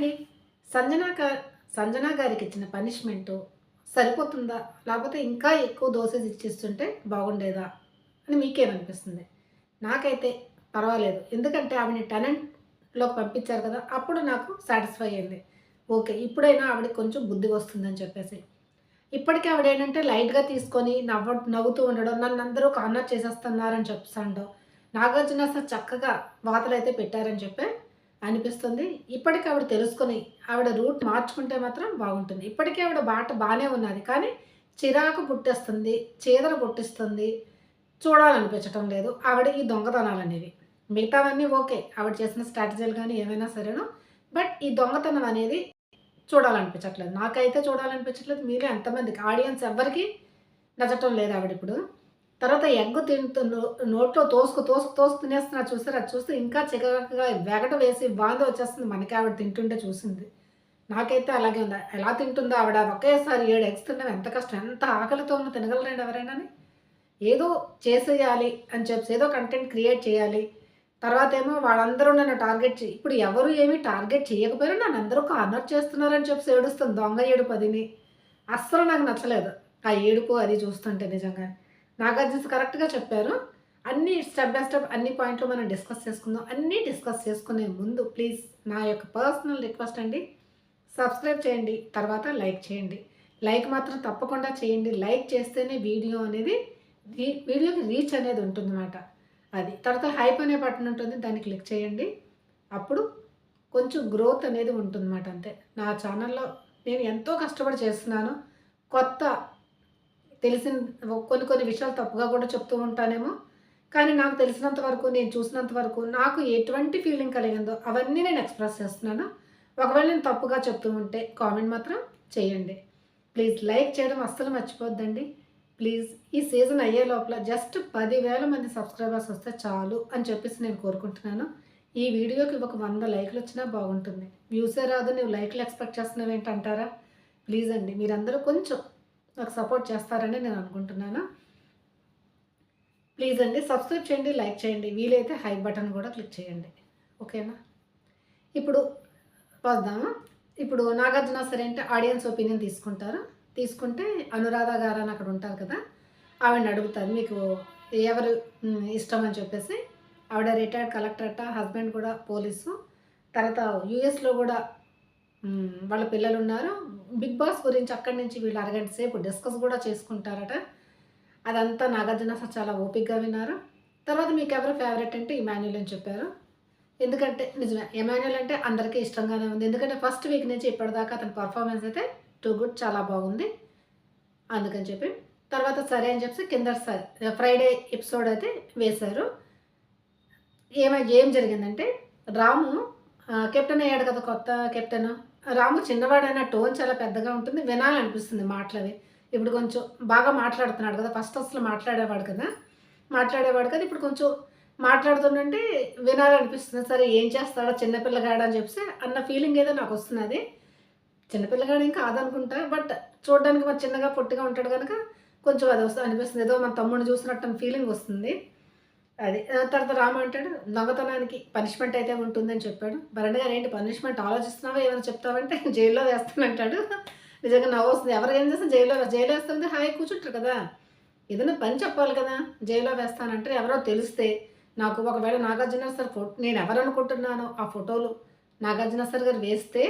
అండి సంజనా గారు సంజనా గారికి ఇచ్చిన పనిష్మెంటు సరిపోతుందా? లేకపోతే ఇంకా ఎక్కువ దోసెస్ ఇచ్చిస్తుంటే బాగుండేదా? అని మీకేమనిపిస్తుంది? నాకైతే పర్వాలేదు. ఎందుకంటే ఆవిడని టెనెంట్లోకి పంపించారు కదా అప్పుడు నాకు సాటిస్ఫై అయింది. ఓకే ఇప్పుడైనా ఆవిడకి కొంచెం బుద్ధి వస్తుందని చెప్పేసి. ఇప్పటికీ ఆవిడ ఏంటంటే లైట్గా తీసుకొని నవ్వ నవ్వుతూ ఉండడం నన్ను అందరూ కార్నర్ చేసేస్తున్నారని చెప్తాండో నాగార్జున సార్ చక్కగా వాతలు అయితే పెట్టారని చెప్పి అనిపిస్తుంది. ఇప్పటికీ ఆవిడ తెలుసుకొని ఆవిడ రూట్ మార్చుకుంటే మాత్రం బాగుంటుంది. ఇప్పటికీ ఆవిడ బాట బాగానే ఉన్నది. కానీ చిరాకు పుట్టేస్తుంది చీదర పుట్టిస్తుంది చూడాలనిపించటం లేదు. ఆవిడ ఈ దొంగతనాలు అనేవి మిగతావన్నీ ఓకే. ఆవిడ చేసిన స్ట్రాటజీలు కానీ ఏమైనా సరేనో. బట్ ఈ దొంగతనం అనేది చూడాలనిపించట్లేదు. నాకైతే చూడాలనిపించట్లేదు. మీరే ఎంతమందికి ఆడియన్స్ ఎవరికి నచ్చటం లేదు ఆవిడ ఇప్పుడు. తర్వాత ఎగ్ తింటూ నో- నోట్లో తోసుకు తోసుకు తోసుకు తినేస్తున్నారు. చూసారు? అది చూస్తే ఇంకా చికగా వెగట వేసి బాధ వచ్చేస్తుంది. మనకి ఆవిడ తింటుంటే చూసింది. నాకైతే అలాగే ఉంది. ఎలా తింటుందో ఆవిడ ఒకేసారి ఏడు ఎగ్స్ తినడం ఎంత కష్టం. ఎంత ఆకలితో ఉన్న తినగలరండి ఎవరైనా ఏదో చేసేయాలి అని చెప్పి ఏదో కంటెంట్ క్రియేట్ చేయాలి. తర్వాత ఏమో వాళ్ళందరూ నన్ను టార్గెట్ చేయి ఇప్పుడు ఎవరు ఏమీ టార్గెట్ చేయకపోయినా నన్ను అందరూ కార్నర్ చేస్తున్నారని చెప్పి ఏడుస్తుంది. దొంగ ఏడుపు అదిని. అస్సలు నాకు నచ్చలేదు. ఆ ఏడుపు అది చూస్తుంటే నిజంగా. నాగార్జున కరెక్ట్గా చెప్పారు. అన్ని స్టెప్ బై స్టెప్ అన్ని పాయింట్లు మనం డిస్కస్ చేసుకుందాం. అన్నీ డిస్కస్ చేసుకునే ముందు ప్లీజ్ నా యొక్క పర్సనల్ రిక్వెస్ట్ అండి. సబ్స్క్రైబ్ చేయండి తర్వాత లైక్ చేయండి. లైక్ మాత్రం తప్పకుండా చేయండి. లైక్ చేస్తేనే వీడియో అనేది వీడియోకి రీచ్ అనేది ఉంటుందన్నమాట. అది తర్వాత హైప్ అనే బటన్ ఉంటుంది దాన్ని క్లిక్ చేయండి. అప్పుడు కొంచెం గ్రోత్ అనేది ఉంటుందన్నమాట అంతే. నా ఛానల్లో నేను ఎంతో కష్టపడి చేస్తున్నాను. కొత్త తెలిసిన కొన్ని కొన్ని విషయాలు తప్పుగా కూడా చెప్తూ ఉంటానేమో. కానీ నాకు తెలిసినంత వరకు నేను చూసినంత వరకు నాకు ఎటువంటి ఫీలింగ్ కలిగిందో అవన్నీ నేను ఎక్స్ప్రెస్ చేస్తున్నాను. ఒకవేళ నేను తప్పుగా చెప్తూ ఉంటే కామెంట్ మాత్రం చేయండి. ప్లీజ్ లైక్ చేయడం అస్సలు మర్చిపోద్దండి. ప్లీజ్ ఈ సీజన్ అయ్యే లోపల జస్ట్ పదివేల మంది సబ్స్క్రైబర్స్ వస్తే చాలు అని చెప్పేసి నేను కోరుకుంటున్నాను. ఈ వీడియోకి ఒక వంద లైక్లు వచ్చినా బాగుంటుంది. వ్యూసే రాదు నువ్వు లైక్లు ఎక్స్పెక్ట్ చేస్తున్నావు ఏంటంటారా ప్లీజ్ అండి మీరందరూ కొంచెం నాకు సపోర్ట్ చేస్తారని నేను అనుకుంటున్నాను. ప్లీజ్ అండి సబ్స్క్రైబ్ చేయండి లైక్ చేయండి. వీలైతే హై బటన్ కూడా క్లిక్ చేయండి. ఓకేనా? ఇప్పుడు వద్దామా ఇప్పుడు నాగార్జున సరే అంటే ఆడియన్స్ ఒపీనియన్ తీసుకుంటారు. తీసుకుంటే అనురాధ గారు అని అక్కడ ఉంటారు కదా ఆవిడని అడుగుతారు. మీకు ఎవరు ఇష్టం అని చెప్పేసి. ఆవిడ రిటైర్డ్ కలెక్టర్ అట్ట హస్బెండ్ కూడా పోలీసు. తర్వాత యూఎస్లో కూడా వాళ్ళ పిల్లలు ఉన్నారు బిగ్ బాస్ గురించి అక్కడి నుంచి వీళ్ళు అరగంట సేపు డిస్కస్ కూడా చేసుకుంటారట. అదంతా నాగార్జున సార్ చాలా ఓపిక్గా విన్నారు. తర్వాత మీకు ఎవరు ఫేవరెట్ అంటే ఇమాన్యుల్ అని చెప్పారు. ఎందుకంటే నిజమే ఎమాన్యుల్ అంటే అందరికీ ఇష్టంగానే ఉంది. ఎందుకంటే ఫస్ట్ వీక్ నుంచి ఇప్పటిదాకా అతని పర్ఫార్మెన్స్ అయితే టూ గుడ్ చాలా బాగుంది. అందుకని చెప్పి. తర్వాత సరే అని చెప్పి కింద ఫ్రైడే ఎపిసోడ్ అయితే వేశారు. ఏమై ఏం జరిగిందంటే రాము కెప్టెన్ అయ్యాడు కదా కొత్త కెప్టెన్ రాము చిన్నవాడైన టోన్ చాలా పెద్దగా ఉంటుంది వినాలనిపిస్తుంది మాటలవి. ఇప్పుడు కొంచెం బాగా మాట్లాడుతున్నాడు కదా ఫస్ట్ అసలు మాట్లాడేవాడు కదా. మాట్లాడేవాడు కదా ఇప్పుడు కొంచెం మాట్లాడుతుంటే వినాలనిపిస్తుంది. సరే ఏం చేస్తాడో చిన్నపిల్లగాడు అని చెప్పి అన్న ఫీలింగ్ ఏదో నాకు వస్తున్నది. చిన్నపిల్లగాడు ఏం కాదనుకుంటా బట్ చూడడానికి మరి చిన్నగా పొట్టిగా ఉంటాడు కనుక కొంచెం అది వస్తుంది అనిపిస్తుంది. ఏదో మన తమ్ముడిని చూసినట్టు ఫీలింగ్ వస్తుంది. అది తర్వాత రామ అంటాడు దొంగతనానికి పనిష్మెంట్ అయితే ఉంటుందని చెప్పాడు. భరణ్ గారు ఏంటి పనిష్మెంట్ ఆలోచిస్తున్నావా? ఏమైనా చెప్తావంటే జైల్లో వేస్తానంటాడు నిజంగా నవ్వు వస్తుంది ఎవరు ఏం చేస్తే జైల్లో జైల్లో వేస్తుంది హాయి కూర్చుంటారు కదా. ఏదైనా పని చెప్పాలి కదా. జైల్లో వేస్తానంటే ఎవరో తెలిస్తే నాకు ఒకవేళ నాగార్జున సార్ ఫోటో నేను ఎవరు అనుకుంటున్నానో ఆ ఫోటోలు నాగార్జున సార్ గారు వేస్తే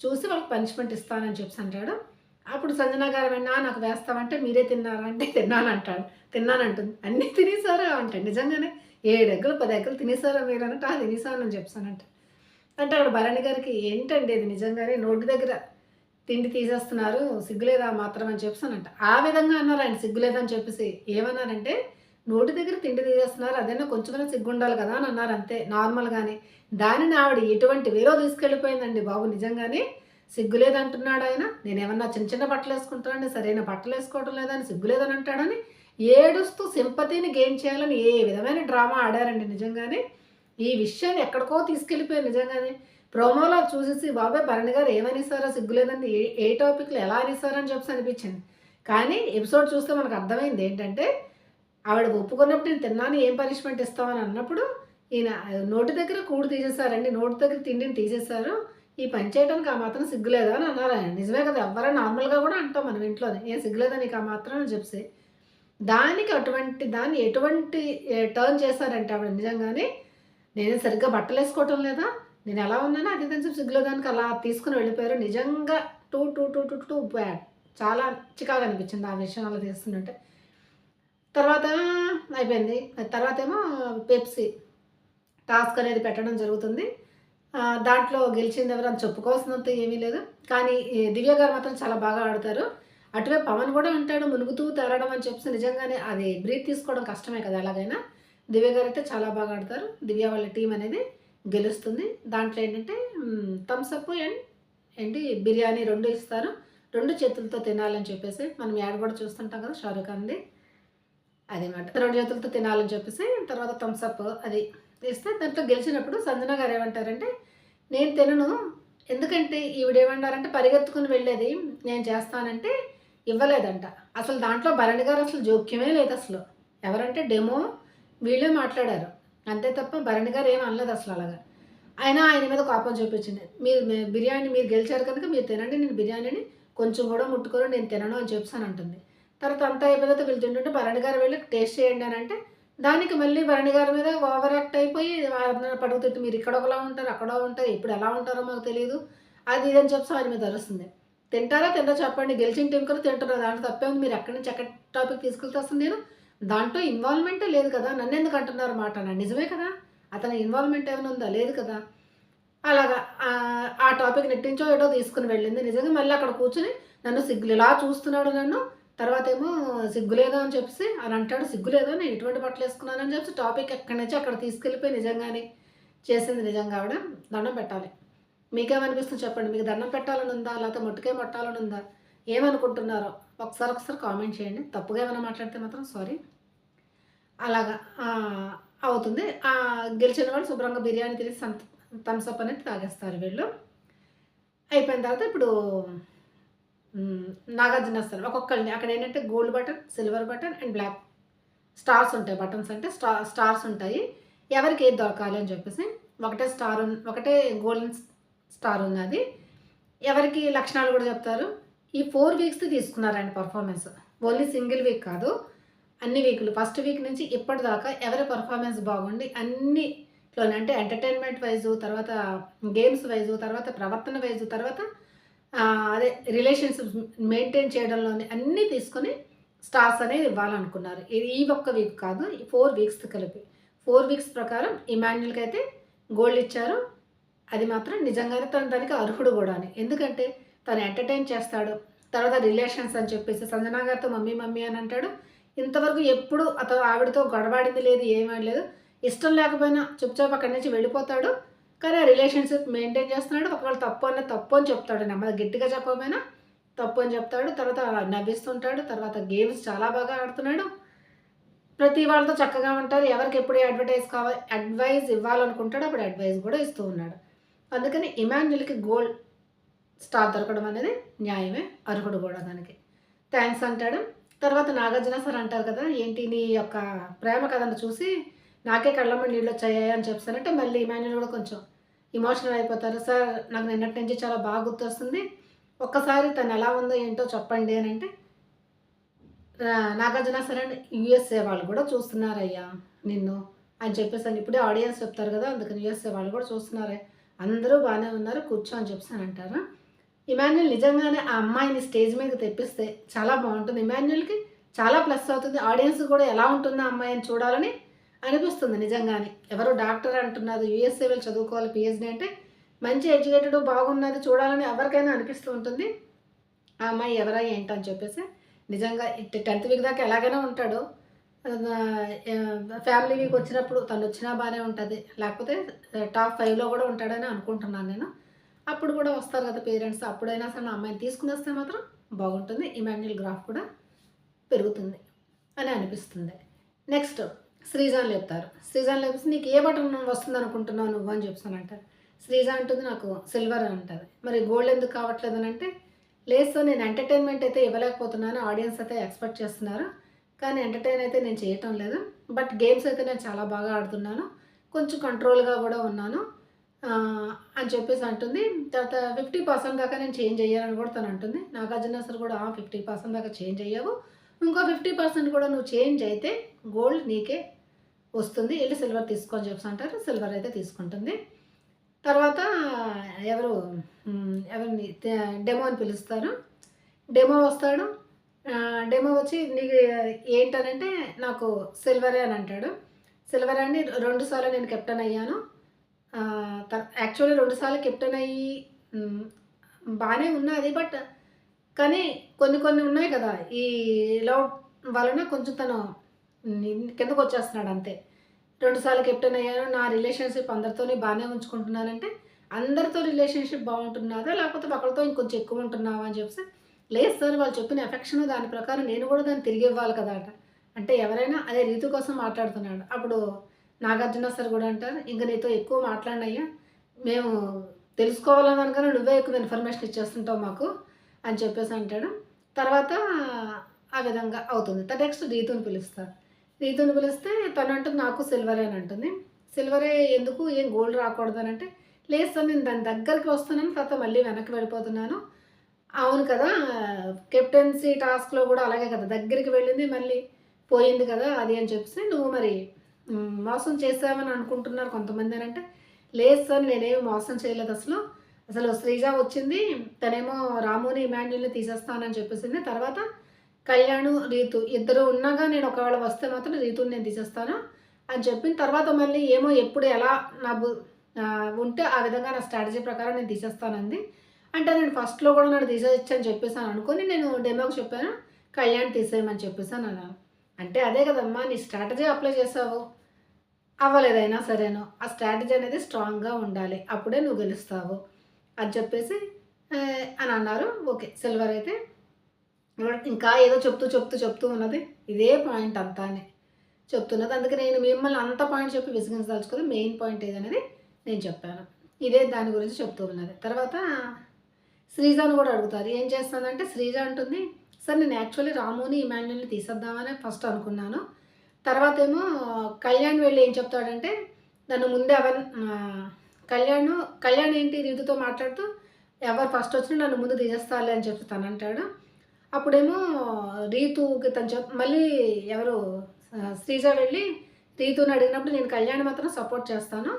చూసి వాళ్ళకి పనిష్మెంట్ ఇస్తానని చెప్పి అంటాడు. అప్పుడు సంజన గారు వెన్నా నాకు వేస్తామంటే మీరే తిన్నారంటే తిన్నానంటాడు. తిన్నానంటుంది. అన్నీ తినేసారా అంటే నిజంగానే ఏడు ఎగ్గులు పది ఎగ్గులు తినేసారా మీరు? అంటే ఆ తినేసానని చెప్తానంట అంటే అక్కడ భరణి గారికి ఏంటండి ఇది నిజంగానే? నోటి దగ్గర తిండి తీసేస్తున్నారు సిగ్గులేదా మాత్రం అని చెప్పానంట ఆ విధంగా అన్నారు ఆయన సిగ్గులేదని చెప్పేసి. ఏమన్నారంటే నోటి దగ్గర తిండి తీసేస్తున్నారు అదైనా కొంచెమైనా సిగ్గు ఉండాలి కదా అని అన్నారు అంతే నార్మల్గానే. దానిని ఆవిడ ఎటువంటి వేలో తీసుకెళ్ళిపోయిందండి బాబు నిజంగానే సిగ్గులేదంటున్నాడు ఆయన నేనేమన్నా చిన్న చిన్న బట్టలు వేసుకుంటానండి సరైన బట్టలు వేసుకోవడం లేదని సిగ్గులేదని అంటాడని ఏడుస్తూ సింపతిని గెయిన్ చేయాలని ఏ విధమైన డ్రామా ఆడారండి నిజంగానే. ఈ విషయాన్ని ఎక్కడికో తీసుకెళ్ళిపోయారు నిజంగానే. ప్రోమోలో చూసేసి బాబాయ్ భరణి గారు ఏమనిస్తారో సిగ్గులేదండి? ఏ ఏ టాపిక్లో ఎలా అనిస్తారని చెప్పి అనిపించింది. కానీ ఎపిసోడ్ చూస్తే మనకు అర్థమైంది ఏంటంటే ఆవిడ ఒప్పుకున్నప్పుడు నేను తిన్నాను ఏం పనిష్మెంట్ ఇస్తామని అన్నప్పుడు ఈయన నోటి దగ్గర కూడు తీసేశారండి. నోటి దగ్గర తిండిని తీసేశారు. ఈ పని చేయడానికి ఆ మాత్రం సిగ్గులేదా అని అన్నారు ఆయన. నిజమే కదా ఎవరైనా నార్మల్గా కూడా అంటాం మనం ఇంట్లోనే ఏం సిగ్గులేదా నీకు ఆ మాత్రం అని చెప్పి దానికి అటువంటి దాన్ని ఎటువంటి టర్న్ చేశారంటే ఆవిడ నిజంగానే నేను సరిగ్గా బట్టలు వేసుకోవటం లేదా? నేను ఎలా ఉన్నానో అది కొంచెం సిగ్గులేదానికి అలా తీసుకుని వెళ్ళిపోయారు. నిజంగా too too too too too bad చాలా చికాగా అనిపించింది ఆ విషయం అలా తీస్తుంటే తర్వాత అయిపోయింది. తర్వాత ఏమో పెప్సీ టాస్క్ అనేది పెట్టడం జరుగుతుంది. దాంట్లో గెలిచింది ఎవరు అని చెప్పుకోవాల్సినంత ఏమీ లేదు. కానీ దివ్య గారు మాత్రం చాలా బాగా ఆడతారు. అటువే పవన్ కూడా ఉంటాడు మునుగుతూ తేలడం అని చెప్పేసి నిజంగానే అది బ్రీత్ తీసుకోవడం కష్టమే కదా ఎలాగైనా. దివ్య గారు అయితే చాలా బాగా ఆడతారు. దివ్య వాళ్ళ టీం అనేది గెలుస్తుంది. దాంట్లో ఏంటంటే థమ్స్అప్ అండ్ ఏంటి బిర్యానీ రెండు ఇస్తారు. రెండు చేతులతో తినాలని చెప్పేసి మనం యాడ్ కూడా చూస్తుంటాం కదా షారుఖ్ ఖాన్ది అదేమాట రెండు చేతులతో తినాలని చెప్పేసి తర్వాత థమ్స్అప్ అది ఇస్తే దాంట్లో గెలిచినప్పుడు సంజన గారు ఏమంటారంటే నేను తినను. ఎందుకంటే ఈవిడేమన్నారంటే పరిగెత్తుకుని వెళ్ళేది నేను చేస్తానంటే ఇవ్వలేదంట. అసలు దాంట్లో భరణి గారు అసలు జోక్యమే లేదు అసలు. ఎవరంటే డెమో వీళ్ళే మాట్లాడారు. అంతే తప్ప భరణి గారు ఏం అనలేదు అసలు అలాగా. అయినా ఆయన మీద కోపం చూపించింది. మీరు బిర్యానీ మీరు గెలిచారు కనుక మీరు తినండి నేను బిర్యానీని కొంచెం కూడా ముట్టుకొని నేను తినను అని చెప్పాను అంటుంది. తర్వాత అంతా అయిపోయిన తర్వాత వీళ్ళు తింటుంటే భరణి గారు వెళ్ళి టేస్ట్ చేయండి అని అంటే దానికి మళ్ళీ భరణి గారి మీద ఓవర్ యాక్ట్ అయిపోయి పడుగుతుంటే మీరు ఇక్కడ ఒకలా ఉంటారు అక్కడ ఉంటారు ఇప్పుడు ఎలా ఉంటారో మాకు తెలియదు అది ఇది అని చెప్పి ఆయన మీద అరుస్తుంది. తింటారా తింటా చెప్పండి. గెలిచిన టీం కూడా తింటారా దాంట్లో తప్పే ఉంది. మీరు ఎక్కడి నుంచి ఎక్కడ టాపిక్ తీసుకెళ్తే అసలు నేను. దాంట్లో ఇన్వాల్వ్మెంటే లేదు కదా. నన్ను ఎందుకు అంటున్నారు మాట? నిజమే కదా. అతని ఇన్వాల్వ్మెంట్ ఏమైనా ఉందా? లేదు కదా. అలాగా ఆ- ఆ టాపిక్ నెట్టించో ఏటో తీసుకుని వెళ్ళింది. నిజంగా మళ్ళీ అక్కడ కూర్చుని నన్ను సిగ్గులు ఇలా చూస్తున్నాడు నన్ను. తర్వాత ఏమో సిగ్గులేదా అని చెప్పేసి అని అంటాడు. సిగ్గులేదా నేను ఎటువంటి బట్టలు వేసుకున్నానని చెప్పి టాపిక్ ఎక్కడి నుంచి అక్కడ తీసుకెళ్ళిపోయి నిజంగానే చేసింది నిజంగా ఆవిడ దండం పెట్టాలి. మీకేమనిపిస్తుంది చెప్పండి? మీకు దండం పెట్టాలని ఉందా లేకపోతే ముట్టుకే పట్టాలని ఉందా ఏమనుకుంటున్నారో ఒకసారి ఒకసారి కామెంట్ చేయండి. తప్పుగా ఏమైనా మాట్లాడితే మాత్రం సారీ. అలాగా అవుతుంది. ఆ, గెలిచిన వాళ్ళు శుభ్రంగా బిర్యానీ తిరిగి సంత థమ్స్అప్ అనేది తాగేస్తారు వీళ్ళు. అయిపోయిన తర్వాత ఇప్పుడు నాగార్జున స్థలం ఒక్కొక్కరిని అక్కడ ఏంటంటే gold button silver button and black stars ఉంటాయి. బటన్స్ అంటే స్టా స్టార్స్ ఉంటాయి. ఎవరికి ఏది దొరకాలి అని చెప్పేసి ఒకటే స్టార్ ఒకటే గోల్డెన్ స్టార్ ఉన్నది. ఎవరికి లక్షణాలు కూడా చెప్తారు. ఈ ఫోర్ వీక్స్ తీసుకున్నారండి పర్ఫార్మెన్స్ ఓన్లీ సింగిల్ వీక్ కాదు. అన్ని వీక్లు ఫస్ట్ వీక్ నుంచి ఇప్పటిదాకా ఎవరి పర్ఫార్మెన్స్ బాగుండి అన్ని అంటే ఎంటర్టైన్మెంట్ వైజు తర్వాత గేమ్స్ వైజు తర్వాత ప్రవర్తన వైజు తర్వాత అదే రిలేషన్స్ మెయింటైన్ చేయడంలోనే అన్నీ తీసుకొని స్టార్స్ అనేది ఇవ్వాలనుకున్నారు. ఇది ఈ ఒక్క వీక్ కాదు ఈ ఫోర్ వీక్స్ కలిపి. ఫోర్ వీక్స్ ప్రకారం ఇమాన్యుల్కి అయితే గోల్డ్ ఇచ్చారు. అది మాత్రం నిజంగానే తను దానికి అర్హుడు కూడా అని. ఎందుకంటే తను ఎంటర్టైన్ చేస్తాడు. తర్వాత రిలేషన్స్ అని చెప్పేసి సంజనా గారితో మమ్మీ మమ్మీ అని అంటాడు. ఇంతవరకు ఎప్పుడు అతను ఆవిడతో గొడవాడింది లేదు ఏమీ లేదు ఇష్టం లేకపోయినా చుప్చాప్ అక్కడి నుంచి వెళ్ళిపోతాడు. కానీ ఆ రిలేషన్షిప్ మెయింటైన్ చేస్తున్నాడు ఒకవేళ తప్పు అన్న తప్పు అని చెప్తాడు. నెమ్మది గట్టిగా చెప్పకపోయినా తప్పు అని చెప్తాడు. తర్వాత నవ్విస్తుంటాడు. తర్వాత గేమ్స్ చాలా బాగా ఆడుతున్నాడు. ప్రతి వాళ్ళతో చక్కగా ఉంటారు. ఎవరికి ఎప్పుడు అడ్వర్టైజ్ కావాలి అడ్వైజ్ ఇవ్వాలనుకుంటాడో అప్పుడు అడ్వైజ్ కూడా ఇస్తూ ఉన్నాడు. అందుకని ఇమాన్యుల్కి గోల్డ్ స్టార్ దొరకడం అనేది న్యాయమే అర్హుడు కూడా దానికి. థ్యాంక్స్ అంటాడు. తర్వాత నాగార్జున సార్ అంటారు కదా ఏంటి నీ యొక్క ప్రేమ కథను చూసి నాకే కళ్ళమ్మ నీళ్ళు వచ్చాయి అని చెప్తానంటే మళ్ళీ ఇమాన్యుల్ కూడా కొంచెం ఇమోషనల్ అయిపోతారు. సార్ నాకు నిన్నటి నుంచి చాలా బాగా గుర్తొస్తుంది. ఒక్కసారి తను ఎలా ఉందో ఏంటో చెప్పండి అని అంటే నాగార్జున సరే అండ్ యుఎస్ఏ వాళ్ళు కూడా చూస్తున్నారయ్యా నిన్ను అని చెప్పేసి అని ఇప్పుడే ఆడియన్స్ చెప్తారు కదా అందుకని యుఎస్ఏ వాళ్ళు కూడా చూస్తున్నారే. అందరూ బాగానే ఉన్నారు కూర్చో అని చెప్పేసి అని అంటారు. ఇమాన్యుల్ నిజంగానే ఆ అమ్మాయిని స్టేజ్ మీదకి తెప్పిస్తే చాలా బాగుంటుంది. ఇమాన్యుల్కి చాలా ప్లస్ అవుతుంది. ఆడియన్స్ కూడా ఎలా ఉంటుందో అమ్మాయి అమ్మాయిని చూడాలని అనిపిస్తుంది నిజంగానే. ఎవరు డాక్టర్ అంటున్నారు యూఎస్ఏ వెళ్ళి చదువుకోవాలి పిహెచ్డి అంటే మంచి ఎడ్యుకేటెడ్ బాగున్నది చూడాలని ఎవరికైనా అనిపిస్తూ ఉంటుంది. ఆ అమ్మాయి ఎవరా ఏంటని చెప్పేసి నిజంగా టెన్త్ వీక్ దాకా ఎలాగైనా ఉంటాడు. ఫ్యామిలీ వీక్ వచ్చినప్పుడు తను వచ్చినా బాగానే ఉంటుంది. లేకపోతే టాప్ ఫైవ్లో కూడా ఉంటాడని అనుకుంటున్నాను నేను. అప్పుడు కూడా వస్తారు కదా పేరెంట్స్. అప్పుడైనా సరే నా అమ్మాయిని తీసుకుని వస్తే మాత్రం బాగుంటుంది. ఇమాన్యుల్ గ్రాఫ్ కూడా పెరుగుతుంది అని అనిపిస్తుంది. నెక్స్ట్ శ్రీజాన్ లేపుతారు. శ్రీజాన్ లేపిస్తే నీకు ఏ బటన్ వస్తుంది అనుకుంటున్నావు నువ్వు అని చెప్తానంట శ్రీజ అంటుంది నాకు సిల్వర్ అని అంటుంది. మరి గోల్డ్ ఎందుకు కావట్లేదు అని అంటే లేదు సార్ నేను ఎంటర్టైన్మెంట్ అయితే ఇవ్వలేకపోతున్నాను ఆడియన్స్ అయితే ఎక్స్పెక్ట్ చేస్తున్నారు. కానీ ఎంటర్టైన్ అయితే నేను చేయటం లేదు. బట్ గేమ్స్ అయితే నేను చాలా బాగా ఆడుతున్నాను. కొంచెం కంట్రోల్గా కూడా ఉన్నాను. అని చెప్పేసి అంటుంది. తర్వాత ఫిఫ్టీ పర్సెంట్ దాకా నేను చేంజ్ అయ్యానని కూడా తను అంటుంది. నాగార్జున సార్ కూడా ఫిఫ్టీ పర్సెంట్ దాకా చేంజ్ అయ్యావు. ఇంకో ఫిఫ్టీ పర్సెంట్ కూడా నువ్వు చేంజ్ అయితే గోల్డ్ నీకే వస్తుంది. వెళ్ళి సిల్వర్ తీసుకొని చెప్పి అంటారు. సిల్వర్ అయితే తీసుకుంటుంది. తర్వాత ఎవరు ఎవరిని డెమో అని పిలుస్తారు. డెమో వస్తాడు. డెమో వచ్చి నీకు ఏంటనంటే నాకు సిల్వరే అని అంటాడు. సిల్వర్ అని రెండుసార్లు నేను కెప్టెన్ అయ్యాను. యాక్చువల్లీ రెండు సార్లు కెప్టెన్ అయ్యి బాగానే ఉన్నది బట్ కానీ కొన్ని కొన్ని ఉన్నాయి కదా ఈ లవ్ వలన కొంచెం తను కిందకు వచ్చేస్తున్నాడు అంతే. రెండుసార్లు కెప్టెన్ అయ్యాను నా రిలేషన్షిప్ అందరితోనే బాగానే ఉంచుకుంటున్నానంటే అందరితో రిలేషన్షిప్ బాగుంటున్నదా లేకపోతే ఒకరితో ఇంకొంచెం ఎక్కువ ఉంటున్నావా అని చెప్పి లేదు సార్ వాళ్ళు చెప్పిన ఎఫెక్షన్ దాని ప్రకారం నేను కూడా దాన్ని తిరిగి ఇవ్వాలి కదా అట. అంటే ఎవరైనా అదే రీతు కోసం మాట్లాడుతున్నాడు. అప్పుడు నాగార్జున సార్ కూడా అంటారు ఇంకా నీతో ఎక్కువ మాట్లాడినయ్యా మేము తెలుసుకోవాలని అనుకుని నువ్వే ఎక్కువ ఇన్ఫర్మేషన్ ఇచ్చేస్తుంటావు మాకు. అని చెప్పేసి అంటాడు. తర్వాత ఆ విధంగా అవుతుంది. నెక్స్ట్ రీతుని పిలుస్తారు. రీతుని పిలిస్తే తను అంటుంది నాకు సిల్వరే అని అంటుంది. సిల్వరే ఎందుకు? ఏం గోల్డ్ రాకూడదు అని అంటే లేదు సార్ నేను దాని దగ్గరికి వస్తున్నాను తర్వాత మళ్ళీ వెనక్కి వెళ్ళిపోతున్నాను. అవును కదా కెప్టెన్సీ టాస్క్లో కూడా అలాగే కదా దగ్గరికి వెళ్ళింది మళ్ళీ పోయింది కదా అది అని చెప్పేసి నువ్వు మరి మోసం చేసావని అనుకుంటున్నారు కొంతమంది అని అంటే లేదు సార్ నేనేమి మోసం చేయలేదు అసలు. అసలు శ్రీజ వచ్చింది తనేమో రాముని ఇమాన్యుల్ని తీసేస్తానని చెప్పేసింది. తర్వాత కళ్యాణ్ రీతు ఇద్దరు ఉన్నాగా నేను ఒకవేళ వస్తే మాత్రం రీతుని నేను తీసేస్తాను అని చెప్పిన తర్వాత మళ్ళీ ఏమో ఎప్పుడు ఎలా నా బు ఉంటే ఆ విధంగా నా స్ట్రాటజీ ప్రకారం నేను తీసేస్తానంది. అంటే నేను ఫస్ట్లో కూడా నన్ను తీసేయచ్చు అని చెప్పేసాను అనుకొని నేను డెమోకి చెప్పాను కళ్యాణ్ తీసేయమని చెప్పేసాను అన్నాను. అంటే అదే కదమ్మా నీ స్ట్రాటజీ అప్లై చేసావు. అవ్వలేదైనా సరేను ఆ స్ట్రాటజీ అనేది స్ట్రాంగ్గా ఉండాలి. అప్పుడే నువ్వు గెలుస్తావు. అని చెప్పేసి అని అన్నారు. ఓకే సిల్వర్ అయితే ఇంకా ఏదో చెప్తూ చెప్తూ చెప్తూ ఉన్నది. ఇదే పాయింట్ అంతానే చెప్తున్నది. అందుకే నేను మిమ్మల్ని అంత పాయింట్ చెప్పి విసిగించదలుచుకుంది మెయిన్ పాయింట్ ఏదనేది నేను చెప్పాను. ఇదే దాని గురించి చెప్తూ ఉన్నది. తర్వాత శ్రీజాను కూడా అడుగుతారు. ఏం చేస్తానంటే శ్రీజ అంటుంది సార్ నేను యాక్చువల్లీ రాముని ఇమాన్యుల్ని తీసేద్దామని ఫస్ట్ అనుకున్నాను. తర్వాత ఏమో కళ్యాణ్ వెళ్ళి ఏం చెప్తాడంటే నన్ను ముందే ఎవరి కళ్యాణ్ కళ్యాణ్ ఏంటి రీతుతో మాట్లాడుతూ ఎవరు ఫస్ట్ వచ్చినా నన్ను ముందు తీసేస్తారులే అని చెప్పి అంటాడు. అప్పుడేమో రీతుకి తను చెప్ మళ్ళీ ఎవరు శ్రీజ వెళ్ళి రీతుని అడిగినప్పుడు నేను కళ్యాణ్ మాత్రం సపోర్ట్ చేస్తాను.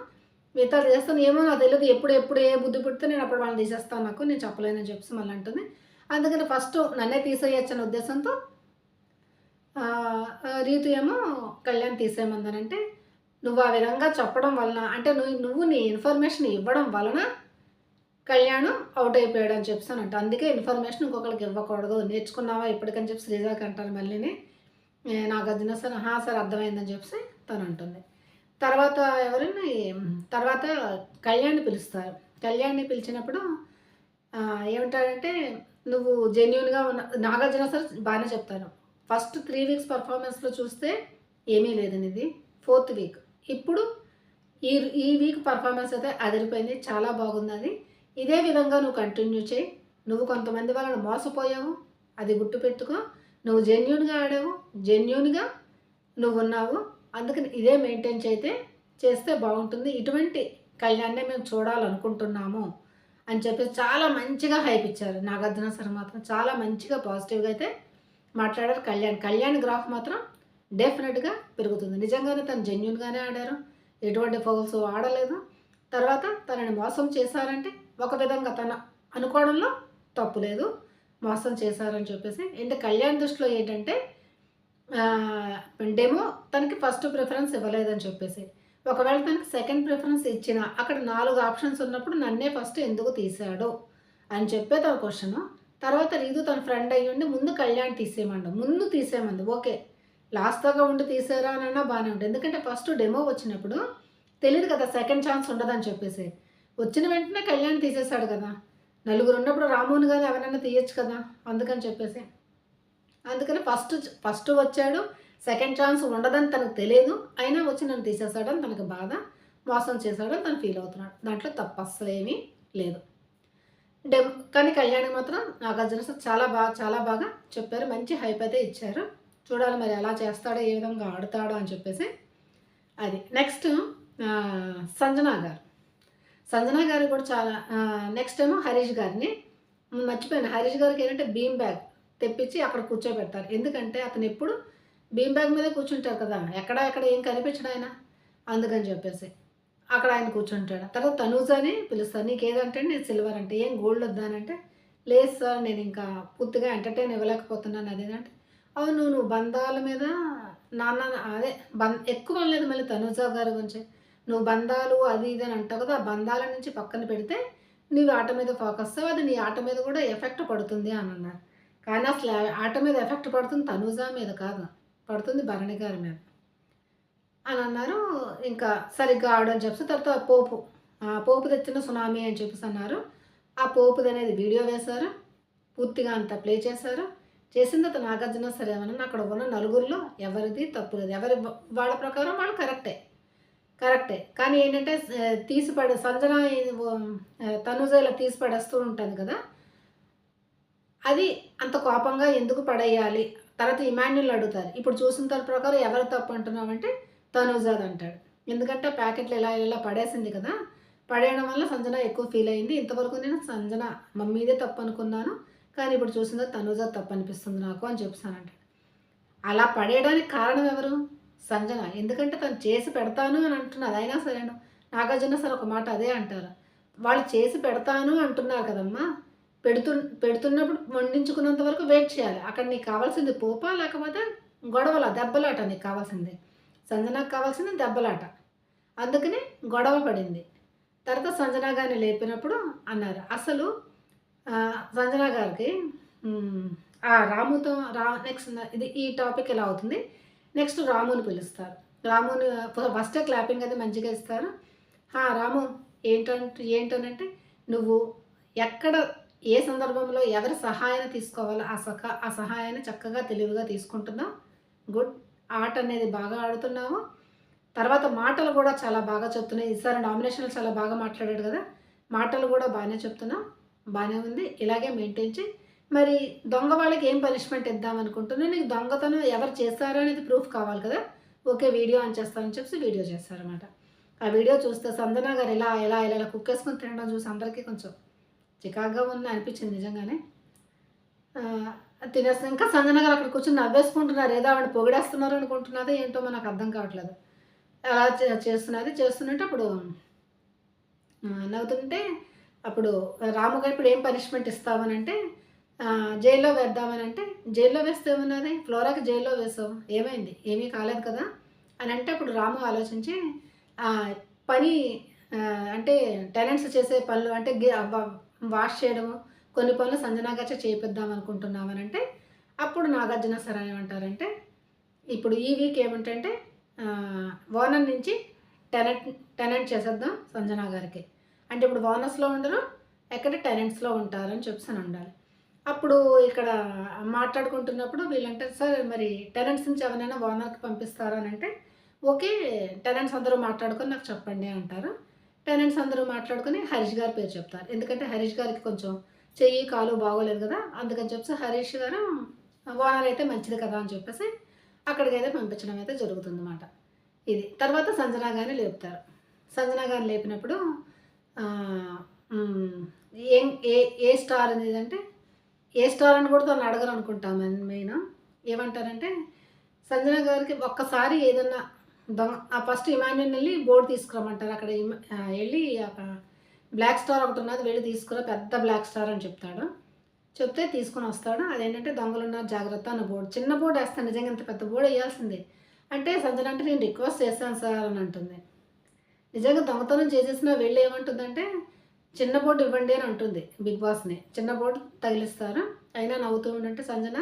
మిగతా చేస్తాను ఏమో నాకు తెలియదు ఎప్పుడు ఎప్పుడు ఏ బుద్ధి పుడితే నేను అప్పుడు వాళ్ళని తీసేస్తాను నాకు. నేను చెప్పలేనని చెప్పి మళ్ళీ అంటుంది. అందుకని ఫస్ట్ నన్నే తీసేయచ్చు అనే ఉద్దేశంతో రీతు ఏమో కళ్యాణ్ తీసేయమందనంటే నువ్వు ఆ విధంగా చెప్పడం వలన అంటే నువ్వు నువ్వు నీ ఇన్ఫర్మేషన్ ఇవ్వడం వలన కళ్యాణం అవుట్ అయిపోయాడు అని చెప్పానంట అందుకే ఇన్ఫర్మేషన్ ఇంకొకరికి ఇవ్వకూడదు. నేర్చుకున్నావా ఇప్పటికని చెప్పి శ్రీజాకి అంటారు మళ్ళీని. నాకు నాగార్జున సార్ హా సార్ అర్థమైందని చెప్పి తను అంటుంది తర్వాత ఎవరిని? తర్వాత కళ్యాణ్ని పిలుస్తారు. కళ్యాణ్ని పిలిచినప్పుడు ఆ, నువ్వు జెన్యున్గా ఉన్న నాగార్జున సార్ బాగానే చెప్తాను ఫస్ట్ త్రీ వీక్స్ పర్ఫార్మెన్స్లో చూస్తే ఏమీ లేదని ఇది ఫోర్త్ వీక్ ఇప్పుడు ఈ ఈ వీక్ పర్ఫార్మెన్స్ అయితే అదిరిపోయింది చాలా బాగుంది అది ఇదే విధంగా నువ్వు కంటిన్యూ చేయి. నువ్వు కొంతమంది వాళ్ళని మోసపోయావు అది గుర్తుపెట్టుకో. నువ్వు జెన్యున్గా ఆడావు జెన్యున్గా నువ్వు ఉన్నావు. అందుకని ఇదే మెయింటైన్ చేస్తే చేస్తే బాగుంటుంది. ఇటువంటి కళ్యాణ్నే మేము చూడాలనుకుంటున్నాము అని చెప్పి చాలా మంచిగా హైప్ ఇచ్చారు నాగార్జున సార్ మాత్రం. చాలా మంచిగా పాజిటివ్గా అయితే మాట్లాడారు కళ్యాణ్. కళ్యాణ్ గ్రాఫ్ మాత్రం డెఫినెట్గా పెరుగుతుంది. నిజంగానే తను జెన్యున్గానే ఆడారు. ఎటువంటి ఫౌల్స్ ఆడలేదు. తర్వాత తనని మోసం చేశారంటే ఒక విధంగా తన అనుకోవడంలో తప్పు లేదు. మోసం చేశారని చెప్పేసి. అంటే కళ్యాణ్ దృష్టిలో ఏంటంటే డెమో తనకి ఫస్ట్ ప్రిఫరెన్స్ ఇవ్వలేదని చెప్పేసి. ఒకవేళ తనకి సెకండ్ ప్రిఫరెన్స్ ఇచ్చిన అక్కడ నాలుగు ఆప్షన్స్ ఉన్నప్పుడు నన్నే ఫస్ట్ ఎందుకు తీశాడు అని చెప్పే తన క్వశ్చన్. తర్వాత రీదు తన ఫ్రెండ్ అయ్యి ఉండి ముందు కళ్యాణ్ తీసేయమండు ముందు తీసేయమంది. ఓకే. లాస్ట్ ఉండి తీసారా అని అన్నా బాగానే ఉంటుంది ఎందుకంటే ఫస్ట్ డెమో వచ్చినప్పుడు తెలియదు కదా సెకండ్ ఛాన్స్ ఉండదని చెప్పేసి. వచ్చిన వెంటనే కళ్యాణ్ తీసేశాడు కదా. నలుగురు ఉన్నప్పుడు రాముని కానీ ఎవరైనా తీయచ్చు కదా అందుకని చెప్పేసి. అందుకని ఫస్ట్ ఫస్ట్ వచ్చాడు సెకండ్ ఛాన్స్ ఉండదని తనకు తెలియదు. అయినా వచ్చి నన్ను తీసేశాడని తనకు బాధ మోసం చేశాడని తను ఫీల్ అవుతున్నాడు. దాంట్లో తప్పు అస్సలు ఏమీ లేదు. డెమ్ కానీ కళ్యాణి మాత్రం నాగార్జున సార్ చాలా బాగా చాలా బాగా చెప్పారు. మంచి హైప్ అయితే ఇచ్చారు. చూడాలి మరి ఎలా చేస్తాడో ఏ విధంగా ఆడతాడో అని చెప్పేసి. అది నెక్స్ట్ సంజనా గారు. సంజనా గారు కూడా చాలా నెక్స్ట్ ఏమో హరీష్ గారిని. మర్చిపోయాను. హరీష్ గారికి ఏంటంటే బీమ్ బ్యాగ్ తెప్పించి అక్కడ కూర్చోబెడతారు. ఎందుకంటే అతను ఎప్పుడు బీమ్ బ్యాగ్ మీదే కూర్చుంటారు కదా. ఎక్కడ ఎక్కడ ఏం కనిపించడు ఆయన. అందుకని చెప్పేసి అక్కడ ఆయన కూర్చుంటాడు. తర్వాత తనూజ అని పిలుస్తాను నీకు ఏదంటే నేను సిల్వర్ అంటే ఏం గోల్డ్ వద్దానంటే లేదు సార్ నేను ఇంకా పూర్తిగా ఎంటర్టైన్ ఇవ్వలేకపోతున్నాను. అదేంటంటే అవును నువ్వు బంధాల మీద నాన్న అదే బం ఎక్కువ లేదు మళ్ళీ తనుజ గారి గురించి. నువ్వు బంధాలు అది ఇది అని అంటావు కదా ఆ బంధాల నుంచి పక్కన పెడితే నీవు ఆట మీద ఫోకస్ అది నీ ఆట మీద కూడా ఎఫెక్ట్ పడుతుంది అని అన్నారు. కానీ అసలు ఆట మీద ఎఫెక్ట్ పడుతుంది తనుజ మీద కాదు పడుతుంది భరణి గారి మీద. అని అన్నారు. ఇంకా సరిగ్గా ఆడని చెప్పి తర్వాత పోపు ఆ పోపు తెచ్చిన సునామీ అని చెప్పేసి అన్నారు. ఆ పోపుది అనేది వీడియో వేశారు పూర్తిగా అంతా ప్లే చేశారు. చేసింది అతను నాగార్జున సరేమని అక్కడ ఉన్న నలుగురిలో ఎవరిది తప్పు లేదు ఎవరి వాళ్ళ ప్రకారం వాళ్ళు కరెక్టే. కరెక్టే. కానీ ఏంటంటే తీసి పడే సంజన తనుజ ఇలా తీసి పడేస్తూ ఉంటుంది కదా. అది అంత కోపంగా ఎందుకు పడేయాలి? తర్వాత ఇమాన్యుల్ అడుగుతారు ఇప్పుడు చూసిన తర్వాత ప్రకారం ఎవరు తప్పు అంటున్నామంటే తనుజాద్ అంటాడు. ఎందుకంటే ప్యాకెట్లు ఇలా ఇలా పడేసింది కదా. పడేయడం వల్ల సంజన ఎక్కువ ఫీల్ అయింది. ఇంతవరకు నేను సంజన మమ్మీదే తప్పు అనుకున్నాను. కానీ ఇప్పుడు చూసిందో తనుజా తప్పు అనిపిస్తుంది నాకు అని చెప్తానంటాడు అలా పడేయడానికి కారణం ఎవరు? సంజన. ఎందుకంటే తను చేసి పెడతాను అని అంటున్నది. అయినా సరే నాగార్జున సార్ ఒక మాట అదే అంటారు. వాళ్ళు చేసి పెడతాను అంటున్నారు కదమ్మా. పెడుతు పెడుతున్నప్పుడు వండించుకున్నంత వరకు వెయిట్ చేయాలి. అక్కడ నీకు కావాల్సింది పోపా లేకపోతే గొడవల దెబ్బలాట నీకు కావాల్సింది. సంజనకు కావాల్సింది దెబ్బలాట. అందుకని గొడవ పడింది. తర్వాత సంజన గారిని లేపినప్పుడు అన్నారు అసలు సంజనా గారికి రాముతో రా నెక్స్ట్ ఇది ఈ టాపిక్ ఎలా అవుతుంది? నెక్స్ట్ రాముని పిలుస్తారు. రాముని ఫస్ట్ క్లాపింగ్ అది మంచిగా ఇస్తారు. రాము ఏంటంటే ఏంటనంటే నువ్వు ఎక్కడ ఏ సందర్భంలో ఎవరి సహాయాన్ని తీసుకోవాలో ఆ సహా ఆ సహాయాన్ని చక్కగా తెలివిగా తీసుకుంటున్నావు. గుడ్ ఆట అనేది బాగా ఆడుతున్నావు. తర్వాత మాటలు కూడా చాలా బాగా చెప్తున్నాయి. ఈసారి నామినేషన్లు చాలా బాగా మాట్లాడాడు కదా. మాటలు కూడా బాగానే చెప్తున్నావు. బాగానే ఉంది. ఇలాగే మెయింటైన్ చేయి. మరి దొంగ వాళ్ళకి ఏం పనిష్మెంట్ ఇద్దాం అనుకుంటున్నా? నీకు దొంగతనం ఎవరు చేస్తారో అనేది ప్రూఫ్ కావాలి కదా. ఓకే వీడియో ఆన్ చేస్తానని చెప్పి వీడియో చేస్తారనమాట ఆ వీడియో చూస్తే సందన గారు ఇలా ఎలా ఇలా ఇలా కుక్కేసుకొని తినడం చూసి అందరికీ కొంచెం చికాగ్గా ఉంది అనిపించింది నిజంగానే. తినేస్తాం ఇంకా సంజన గారు అక్కడ కూర్చొని నవ్వేసుకుంటున్నారు. ఏదో ఆవిడ పొగిడేస్తున్నారు అనుకుంటున్నదో ఏంటో మనకు అర్థం కావట్లేదు. అలా చేస్తున్నది చేస్తున్నట్టు అప్పుడు నవ్వుతుంటే అప్పుడు రాము ఇప్పుడు ఏం పనిష్మెంట్ ఇస్తామని అంటే జైల్లో వేద్దామని అంటే జైల్లో వేస్తే ఏమన్నది? ఫ్లోరాకి జైల్లో వేసావు. ఏమైంది? ఏమీ కాలేదు కదా? అని అంటే అప్పుడు రాము ఆలోచించి పని అంటే టెనెంట్స్ చేసే పనులు అంటే వాష్ చేయడము కొన్ని పనులు సంజనాగచ్చ చేపిద్దాం అనుకుంటున్నామని అంటే అప్పుడు నాగార్జున సరే ఏమంటారంటే ఇప్పుడు ఈ వీక్ ఏమిటంటే ఓనర్ నుంచి టెనెంట్ టెనెంట్ చేసేద్దాం సంజనా గారికి. అంటే ఇప్పుడు ఓనర్స్లో ఉండరు ఎక్కడ టెనెంట్స్లో ఉంటారని చెప్పేసి ఉండాలి. అప్పుడు ఇక్కడ మాట్లాడుకుంటున్నప్పుడు వీళ్ళంటే సార్ మరి టెనెంట్స్ నుంచి ఎవరైనా ఓనర్కి పంపిస్తారా? అని అంటే ఓకే టెనెంట్స్ అందరూ మాట్లాడుకొని నాకు చెప్పండి అంటారు. టెనెంట్స్ అందరూ మాట్లాడుకొని హరీష్ గారి పేరు చెప్తారు. ఎందుకంటే హరీష్ గారికి కొంచెం చెయ్యి కాలు బాగోలేదు కదా అందుకని చెప్పేసి హరీష్ గారు ఓనర్ అయితే మంచిది కదా అని చెప్పేసి అక్కడికి అయితే పంపించడం అయితే జరుగుతుందన్నమాట. ఇది. తర్వాత సంజనా గారిని లేపుతారు. సంజనా గారిని లేపినప్పుడు ఏం ఏ ఏ స్టార్ అనేది అంటే ఏ స్టార్ అని కూడా తను అడగరు అనుకుంటాం మెయిన్. ఏమంటారంటే సంజన గారికి ఒక్కసారి ఏదన్నా దొంగ ఆ ఫస్ట్ ఇమాన్యుని వెళ్ళి బోర్డు తీసుకురమ్మంటారు. అక్కడ వెళ్ళి బ్లాక్ స్టార్ ఒకటి ఉన్నది వెళ్ళి తీసుకురా పెద్ద బ్లాక్ స్టార్ అని చెప్తాడు. చెప్తే తీసుకొని వస్తాడు. అదేంటంటే దొంగలు ఉన్నారు జాగ్రత్త అన్న బోర్డు. చిన్న బోర్డు వేస్తాను నిజంగా ఇంత పెద్ద బోర్డు వేయాల్సిందే. అంటే సంజన అంటే నేను రిక్వెస్ట్ చేస్తాను సార్ అని అంటుంది. నిజంగా దొంగతనం చేసేసిన వెళ్ళి ఏమంటుందంటే చిన్న బోర్డు ఇవ్వండి అని అంటుంది బిగ్ బాస్ని. చిన్న బోర్డు తగిలిస్తారు. అయినా నవ్వుతూ ఉండంటే సంజన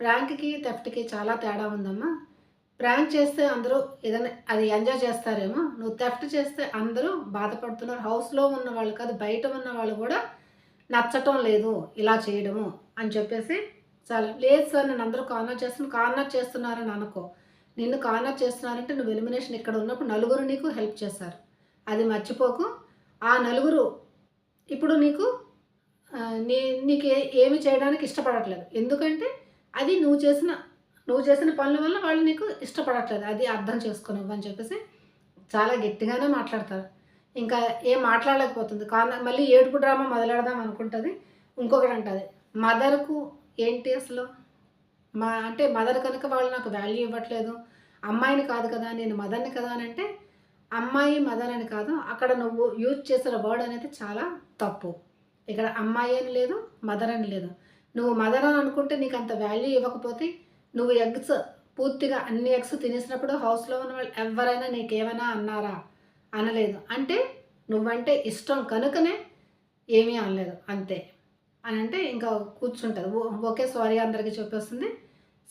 ప్రాంక్కి థెఫ్ట్కి చాలా తేడా ఉందమ్మా. ప్రాంక్ చేస్తే అందరూ ఏదైనా అది ఎంజాయ్ చేస్తారేమో. నువ్వు థెఫ్ట్ చేస్తే అందరూ బాధపడుతున్నారు. హౌస్లో ఉన్న వాళ్ళు కాదు బయట ఉన్న వాళ్ళు కూడా నచ్చటం లేదు ఇలా చేయడము అని చెప్పేసి చాలా లేదు సార్ నేను అందరూ కార్నర్ చేస్తున్నాను కార్నర్ చేస్తున్నారని అనుకో. నిన్ను కార్నర్ చేస్తున్నారంటే నువ్వు ఎలిమినేషన్ ఇక్కడ ఉన్నప్పుడు నలుగురు నీకు హెల్ప్ చేస్తారు అది మర్చిపోకు. ఆ నలుగురు ఇప్పుడు నీకు నీ నీకు ఏమి చేయడానికి ఇష్టపడట్లేదు. ఎందుకంటే అది నువ్వు చేసిన నువ్వు చేసిన పనుల వల్ల వాళ్ళు నీకు ఇష్టపడట్లేదు. అది అర్థం చేసుకుని అని చెప్పేసి చాలా గట్టిగానే మాట్లాడతారు. ఇంకా ఏం మాట్లాడలేకపోతుంది. కారణం మళ్ళీ ఏడుపు డ్రామా మొదలెడదాం అనుకుంటుంది. ఇంకొకటి అంటుంది. మదర్కు ఏంటి అసలు? మా అంటే మదర్ కనుక వాళ్ళు నాకు వాల్యూ ఇవ్వట్లేదు అమ్మాయిని కాదు కదా నేను మదర్ని కదా అని అంటే అమ్మాయి మదర్ అని కాదు అక్కడ నువ్వు యూజ్ చేసిన వర్డ్ అనేది చాలా తప్పు. ఇక్కడ అమ్మాయి అని లేదు మదర్ అని లేదు. నువ్వు మదర్ అని అనుకుంటే నీకు అంత వాల్యూ ఇవ్వకపోతే నువ్వు ఎగ్స్ పూర్తిగా అన్ని ఎగ్స్ తినేసినప్పుడు హౌస్లో ఉన్న వాళ్ళు ఎవరైనా నీకేమైనా అన్నారా? అనలేదు. అంటే నువ్వంటే ఇష్టం కనుకనే ఏమీ అనలేదు. అంతే. అని అంటే ఇంకా కూర్చుంటుంది. ఓ- ఓకే సారీ అందరికీ చెప్పేస్తుంది.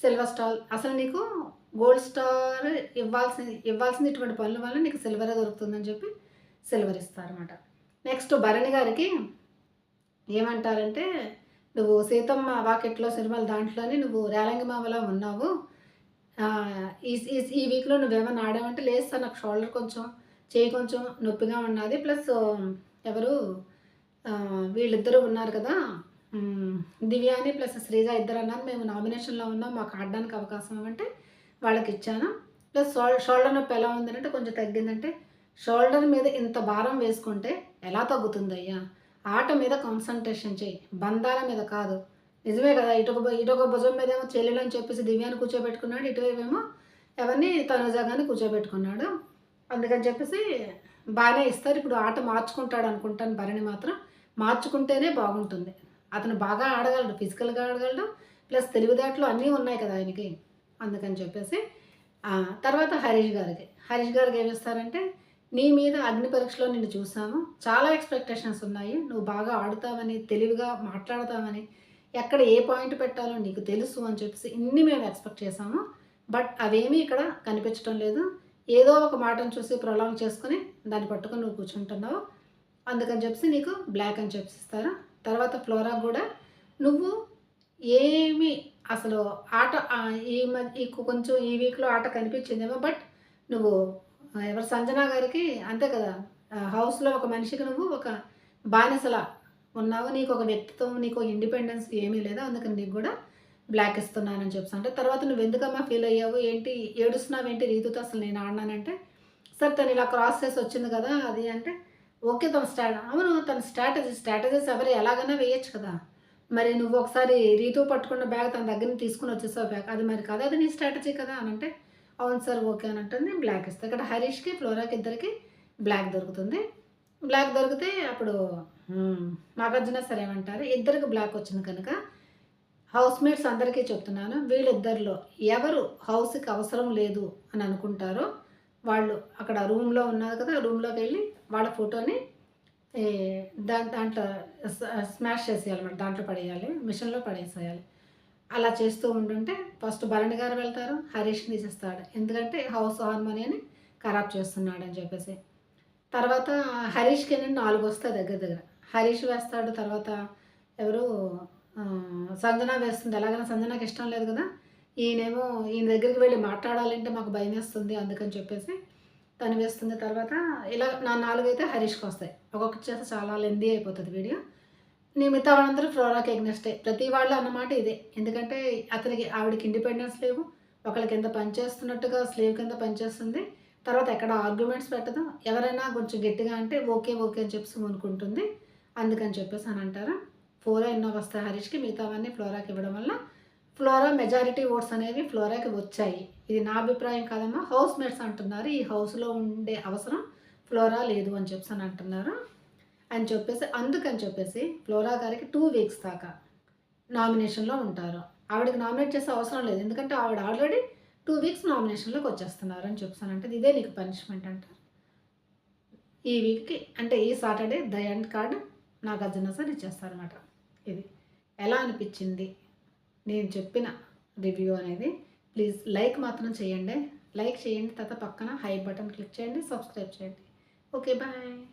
సిల్వర్ స్టార్ అసలు నీకు గోల్డ్ స్టార్ ఇవ్వాల్సింది ఇవ్వాల్సింది ఇటువంటి పనుల వల్ల నీకు సిల్వరే దొరుకుతుందని చెప్పి సిల్వర్ ఇస్తారనమాట నెక్స్ట్ భరణి గారికి ఏమంటారంటే నువ్వు సీతమ్మ వాకెట్లో సినిమాలు దాంట్లోనే నువ్వు రేలంగి మావలా ఉన్నావు. ఈ ఈ- వీక్లో నువ్వేమన్నా ఆడావంటే లేదు సార్ నాకు షోల్డర్ కొంచెం చేయి కొంచెం నొప్పిగా ఉన్నది. ప్లస్ ఎవరు వీళ్ళిద్దరూ ఉన్నారు కదా. దివ్యాని ప్లస్ శ్రీజ ఇద్దరు అన్నారు మేము నామినేషన్లో ఉన్నాం. మాకు ఆడడానికి అవకాశం ఇవ్వంటే వాళ్ళకి ఇచ్చాను ప్లస్ షోల్డర్ షోల్డర్ నొప్పి ఎలా ఉందంటే కొంచెం తగ్గిందంటే షోల్డర్ మీద ఇంత భారం వేసుకుంటే ఎలా తగ్గుతుంది అయ్యా ఆట మీద కాన్సన్ట్రేషన్ చేయి. బంధాల మీద కాదు. నిజమే కదా ఇటొక ఇటొక భుజం మీద ఏమో చెల్లెలు అని చెప్పేసి దివ్యాన్ని కూర్చోబెట్టుకున్నాడు. ఇటువేమో ఎవరిని? తనుజాగాని కూర్చోబెట్టుకున్నాడు. అందుకని చెప్పేసి బాగానే ఇస్తారు. ఇప్పుడు ఆట మార్చుకుంటాడు అనుకుంటాను. భరణి మాత్రం మార్చుకుంటేనే బాగుంటుంది. అతను బాగా ఆడగలడు ఫిజికల్గా ఆడగలడు ప్లస్ తెలివితేటలు అన్నీ ఉన్నాయి కదా ఆయనకి. అందుకని చెప్పేసి తర్వాత హరీష్ గారికి. హరీష్ గారికి ఏమి ఇస్తారంటే నీ మీద అగ్ని పరీక్షలో నిన్ను చూసాము చాలా ఎక్స్పెక్టేషన్స్ ఉన్నాయి. నువ్వు బాగా ఆడుతావని తెలివిగా మాట్లాడతావని ఎక్కడ ఏ పాయింట్ పెట్టాలో నీకు తెలుసు అని చెప్పేసి ఇన్ని మేము ఎక్స్పెక్ట్ చేసాము బట్ అవేమీ ఇక్కడ కనిపించడం లేదు. ఏదో ఒక మాటను చూసి ప్రొలాంగ్ చేసుకుని దాన్ని పట్టుకొని నువ్వు కూర్చుంటున్నావు. అందుకని చెప్పేసి నీకు బ్లాక్ అని చెప్పిస్తారు తర్వాత ఫ్లోరా కూడా నువ్వు ఏమి అసలు ఆట ఈ మధ్య కొంచెం ఈ వీక్లో ఆట కనిపించిందేమో బట్ నువ్వు ఎవరు సంజనా గారికి అంతే కదా హౌస్లో ఒక మనిషికి నువ్వు ఒక బానిసలా ఉన్నావు. నీకు ఒక వ్యక్తిత్వం నీకు ఇండిపెండెన్స్ ఏమీ లేదు అందుకని నీకు కూడా బ్లాక్ ఇస్తున్నానని చెప్పి అంటే తర్వాత నువ్వు ఎందుకమ్మా ఫీల్ అయ్యావు? ఏంటి ఏడుస్తున్నావు? ఏంటి రీతుతో అసలు నేను ఆడినానంటే? సార్ తను ఇలా క్రాస్ చేసి వచ్చింది కదా అది అంటే ఓకే తన స్టా అవును తన స్ట్రాటజీ స్ట్రాటజీస్ ఎవరు ఎలాగైనా వేయచ్చు కదా. మరి నువ్వు ఒకసారి రీతు పట్టుకున్న బ్యాగ్ తన దగ్గర నుంచి తీసుకుని వచ్చేసావు బ్యాగ్. అది మరి కదా అది నీ స్ట్రాటజీ కదా అని అంటే అవును సార్ ఓకే అని అంటుంది. బ్లాక్ ఇస్తాను ఇక్కడ హరీష్కి ఫ్లోరాకి ఇద్దరికి బ్లాక్ దొరుకుతుంది. బ్లాక్ దొరికితే అప్పుడు నాగార్జున సరే ఏమంటారు? ఇద్దరికి బ్లాక్ వచ్చింది కనుక హౌస్ మేట్స్ అందరికీ చెప్తున్నాను. వీళ్ళిద్దరిలో ఎవరు హౌస్కి అవసరం లేదు అని అనుకుంటారో వాళ్ళు అక్కడ రూమ్లో ఉన్నారు కదా రూమ్లోకి వెళ్ళి వాళ్ళ ఫోటోని దా దాంట్లో స్మాష్ చేసేయాలి దాంట్లో పడేయాలి మిషన్లో పడేసేయాలి. అలా చేస్తూ ఉంటుంటే ఫస్ట్ భరణి గారు వెళ్తారు హరీష్ని తీసేస్తాడు. ఎందుకంటే హౌస్ హార్మోనియని ఖరాబ్ చేస్తున్నాడు అని చెప్పేసి. తర్వాత హరీష్కి నేను నాలుగు వస్తాయి దగ్గర దగ్గర. హరీష్ వేస్తాడు తర్వాత ఎవరు సంజన వేస్తుంది. ఎలాగైనా సంజనకి ఇష్టం లేదు కదా ఈయనేమో ఈయన దగ్గరికి వెళ్ళి మాట్లాడాలంటే మాకు భయం వేస్తుంది అందుకని చెప్పేసి తను వేస్తుంది. తర్వాత ఇలా నా నాలుగైతే హరీష్కి వస్తాయి. ఒక్కొక్కటి చేస్తే చాలా లెందీ అయిపోతుంది వీడియో. నీ మిగతా వాళ్ళందరూ ఫ్లోరాకి ఎగ్నెస్టే ప్రతి వాళ్ళు అన్నమాట ఇదే. ఎందుకంటే అతనికి ఆవిడకి ఇండిపెండెన్స్ లేవు. ఒకళ్ళ కింద పనిచేస్తున్నట్టుగా స్లేవ్ కింద పనిచేస్తుంది తర్వాత ఎక్కడ ఆర్గ్యుమెంట్స్ పెట్టదు. ఎవరైనా కొంచెం గట్టిగా అంటే ఓకే ఓకే అని చెప్పేసి అనుకుంటుంది అందుకని చెప్పేసి అని అంటారా. ఫోర్ ఎన్నో వస్తాయి హరీష్కి. మిగతావన్నీ ఫ్లోరాకి ఇవ్వడం వల్ల ఫ్లోరా మెజారిటీ ఓట్స్ అనేవి ఫ్లోరాకి వచ్చాయి. ఇది నా అభిప్రాయం కాదమ్మా. హౌస్ మేట్స్ అంటున్నారు. ఈ హౌస్లో ఉండే అవసరం ఫ్లోరా లేదు అని చెప్పేసి అని అంటున్నారు. అని చెప్పేసి అందుకని చెప్పేసి ఫ్లోరా గారికి టూ వీక్స్ దాకా నామినేషన్లో ఉంటారు. ఆవిడకి నామినేట్ చేసే అవసరం లేదు. ఎందుకంటే ఆవిడ ఆల్రెడీ టూ వీక్స్ నామినేషన్లోకి వచ్చేస్తున్నారు అని చెప్తానంటే ఇదే నీకు పనిష్మెంట్ అంటారు. ఈ వీక్కి అంటే ఈ Saturday the end card Arjuna sir ఇచ్చేస్తారనమాట ఇది ఎలా అనిపించింది? నేను చెప్పిన రివ్యూ అనేది. ప్లీజ్ లైక్ మాత్రం చేయండి. లైక్ చేయండి. తర్వాత పక్కన హై బటన్ క్లిక్ చేయండి. సబ్స్క్రైబ్ చేయండి. Okay bye